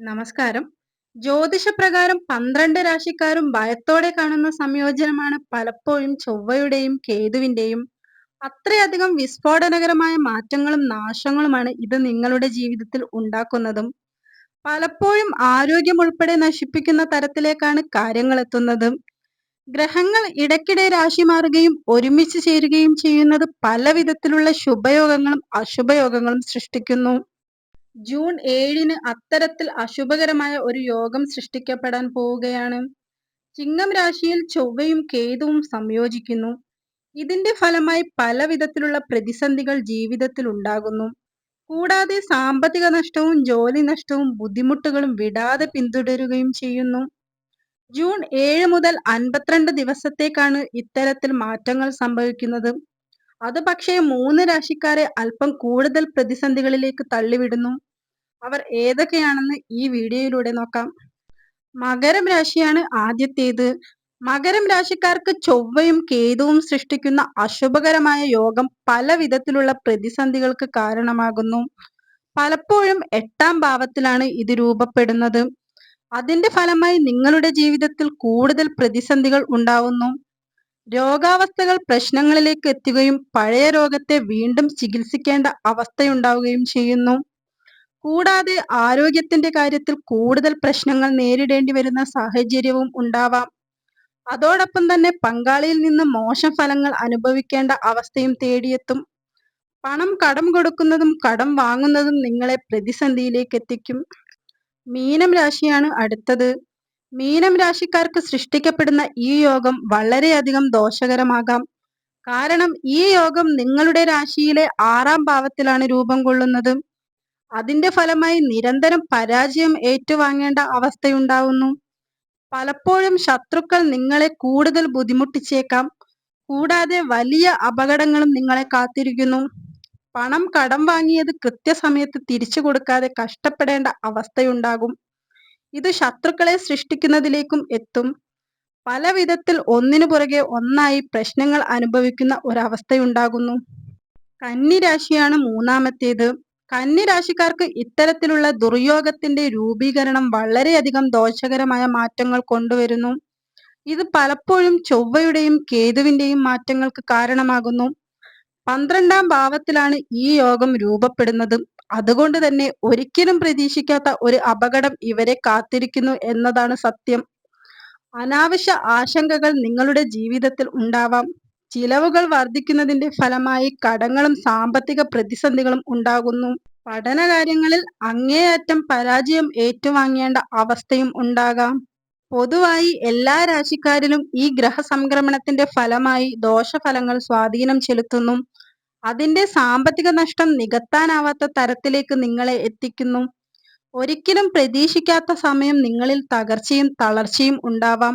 നമസ്കാരം. ജ്യോതിഷപ്രകാരം പന്ത്രണ്ട് രാശിക്കാരും ഭയത്തോടെ കാണുന്ന സംയോജനമാണ് പലപ്പോഴും ചൊവ്വയുടെയും കേതുവിന്റെയും. അത്രയധികം വിസ്ഫോടനകരമായ മാറ്റങ്ങളും നാശങ്ങളുമാണ് ഇത് നിങ്ങളുടെ ജീവിതത്തിൽ ഉണ്ടാക്കുന്നതും. പലപ്പോഴും ആരോഗ്യം ഉൾപ്പെടെ നശിപ്പിക്കുന്ന തരത്തിലേക്കാണ് കാര്യങ്ങൾ എത്തുന്നത്. ഗ്രഹങ്ങൾ ഇടയ്ക്കിടെ രാശി മാറുകയും ഒരുമിച്ച് ചേരുകയും ചെയ്യുന്നത് പല വിധത്തിലുള്ള ശുഭയോഗങ്ങളും അശുഭയോഗങ്ങളും സൃഷ്ടിക്കുന്നു. ജൂൺ ഏഴിന് അത്തരത്തിൽ അശുഭകരമായ ഒരു യോഗം സൃഷ്ടിക്കപ്പെടാൻ പോവുകയാണ്. ചിങ്ങം രാശിയിൽ ചൊവ്വയും കേതുവും സംയോജിക്കുന്നു. ഇതിന്റെ ഫലമായി പല വിധത്തിലുള്ള പ്രതിസന്ധികൾ ജീവിതത്തിൽ ഉണ്ടാകുന്നു. കൂടാതെ സാമ്പത്തിക നഷ്ടവും ജോലി നഷ്ടവും ബുദ്ധിമുട്ടുകളും വിടാതെ പിന്തുടരുകയും ചെയ്യുന്നു. ജൂൺ ഏഴ് മുതൽ അൻപത്തിരണ്ട് ദിവസത്തേക്കാണ് ഇത്തരത്തിൽ മാറ്റങ്ങൾ സംഭവിക്കുന്നത്. അത് പക്ഷേ മൂന്ന് രാശിക്കാരെ അല്പം കൂടുതൽ പ്രതിസന്ധികളിലേക്ക് തള്ളിവിടുന്നു. അവർ ഏതൊക്കെയാണെന്ന് ഈ വീഡിയോയിലൂടെ നോക്കാം. മകരം രാശിയാണ് ആദ്യത്തേത്. മകരം രാശിക്കാർക്ക് ചൊവ്വയും കേതുവും സൃഷ്ടിക്കുന്ന അശുഭകരമായ യോഗം പല വിധത്തിലുള്ള പ്രതിസന്ധികൾക്ക് കാരണമാകുന്നു. പലപ്പോഴും എട്ടാം ഭാവത്തിലാണ് ഇത് രൂപപ്പെടുന്നത്. അതിന്റെ ഫലമായി നിങ്ങളുടെ ജീവിതത്തിൽ കൂടുതൽ പ്രതിസന്ധികൾ ഉണ്ടാവുന്നു. രോഗാവസ്ഥകൾ പ്രശ്നങ്ങളിലേക്ക് എത്തുകയും പഴയ രോഗത്തെ വീണ്ടും ചികിത്സിക്കേണ്ട അവസ്ഥയുണ്ടാവുകയും ചെയ്യുന്നു. കൂടാതെ ആരോഗ്യത്തിന്റെ കാര്യത്തിൽ കൂടുതൽ പ്രശ്നങ്ങൾ നേരിടേണ്ടി വരുന്ന സാഹചര്യവും ഉണ്ടാവാം. അതോടൊപ്പം തന്നെ പങ്കാളിയിൽ നിന്ന് മോശം ഫലങ്ങൾ അനുഭവിക്കേണ്ട അവസ്ഥയും തേടിയെത്തും. പണം കടം കൊടുക്കുന്നതും കടം വാങ്ങുന്നതും നിങ്ങളെ പ്രതിസന്ധിയിലേക്ക് എത്തിക്കും. മീനം രാശിയാണ് അടുത്തത്. മീനം രാശിക്കാർക്ക് സൃഷ്ടിക്കപ്പെടുന്ന ഈ യോഗം വളരെയധികം ദോഷകരമാകാം. കാരണം ഈ യോഗം നിങ്ങളുടെ രാശിയിലെ ആറാം ഭാവത്തിലാണ് രൂപം കൊള്ളുന്നത്. അതിന്റെ ഫലമായി നിരന്തരം പരാജയം ഏറ്റുവാങ്ങേണ്ട അവസ്ഥയുണ്ടാവുന്നു. പലപ്പോഴും ശത്രുക്കൾ നിങ്ങളെ കൂടുതൽ ബുദ്ധിമുട്ടിച്ചേക്കാം. കൂടാതെ വലിയ അപകടങ്ങളും നിങ്ങളെ കാത്തിരിക്കുന്നു. പണം കടം വാങ്ങിയത് കൃത്യസമയത്ത് തിരിച്ചു കൊടുക്കാതെ കഷ്ടപ്പെടേണ്ട അവസ്ഥയുണ്ടാകും. ഇത് ശത്രുക്കളെ സൃഷ്ടിക്കുന്നതിലേക്കും എത്തും. പല വിധത്തിൽ ഒന്നിനു പുറകെ ഒന്നായി പ്രശ്നങ്ങൾ അനുഭവിക്കുന്ന ഒരവസ്ഥയുണ്ടാകുന്നു. കന്നി രാശിയാണ് മൂന്നാമത്തേത്. കന്നിരാശിക്കാർക്ക് ഇത്തരത്തിലുള്ള ദുർയോഗത്തിന്റെ രൂപീകരണം വളരെയധികം ദോഷകരമായ മാറ്റങ്ങൾ കൊണ്ടുവരുന്നു. ഇത് പലപ്പോഴും ചൊവ്വയുടെയും കേതുവിന്റെയും മാറ്റങ്ങൾക്ക് കാരണമാകുന്നു. പന്ത്രണ്ടാം ഭാവത്തിലാണ് ഈ യോഗം രൂപപ്പെടുന്നത്. അതുകൊണ്ട് തന്നെ ഒരിക്കലും പ്രതീക്ഷിക്കാത്ത ഒരു അപകടം ഇവരെ കാത്തിരിക്കുന്നു എന്നതാണ് സത്യം. അനാവശ്യ ആശങ്കകൾ നിങ്ങളുടെ ജീവിതത്തിൽ ഉണ്ടാവാം. ചിലവുകൾ വർദ്ധിക്കുന്നതിന്റെ ഫലമായി കടങ്ങളും സാമ്പത്തിക പ്രതിസന്ധികളും ഉണ്ടാകുന്നു. പഠനകാര്യങ്ങളിൽ അങ്ങേയറ്റം പരാജയം ഏറ്റുവാങ്ങേണ്ട അവസ്ഥയും ഉണ്ടാകാം. പൊതുവായി എല്ലാ രാശിക്കാരിലും ഈ ഗ്രഹസംക്രമണത്തിന്റെ ഫലമായി ദോഷഫലങ്ങൾ സ്വാധീനം ചെലുത്തുന്നു. അതിന്റെ സാമ്പത്തിക നഷ്ടം നികത്താനാവാത്ത തരത്തിലേക്ക് നിങ്ങളെ എത്തിക്കുന്നു. ഒരിക്കലും പ്രതീക്ഷിക്കാത്ത സമയം നിങ്ങളിൽ തകർച്ചയും തളർച്ചയും ഉണ്ടാവാം.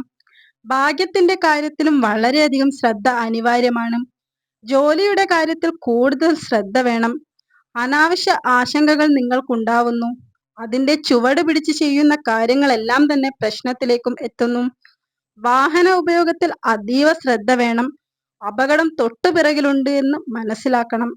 ഭാഗ്യത്തിന്റെ കാര്യത്തിലും വളരെയധികം ശ്രദ്ധ അനിവാര്യമാണ്. ജോലിയുടെ കാര്യത്തിൽ കൂടുതൽ ശ്രദ്ധ വേണം. അനാവശ്യ ആശങ്കകൾ നിങ്ങൾക്കുണ്ടാവുന്നു. അതിന്റെ ചുവട് പിടിച്ച് ചെയ്യുന്ന കാര്യങ്ങളെല്ലാം തന്നെ പ്രശ്നത്തിലേക്കും എത്തുന്നു. വാഹന ഉപയോഗത്തിൽ അതീവ ശ്രദ്ധ വേണം. അപകടം തൊട്ടു പിറകിലുണ്ട് എന്ന് മനസ്സിലാക്കണം.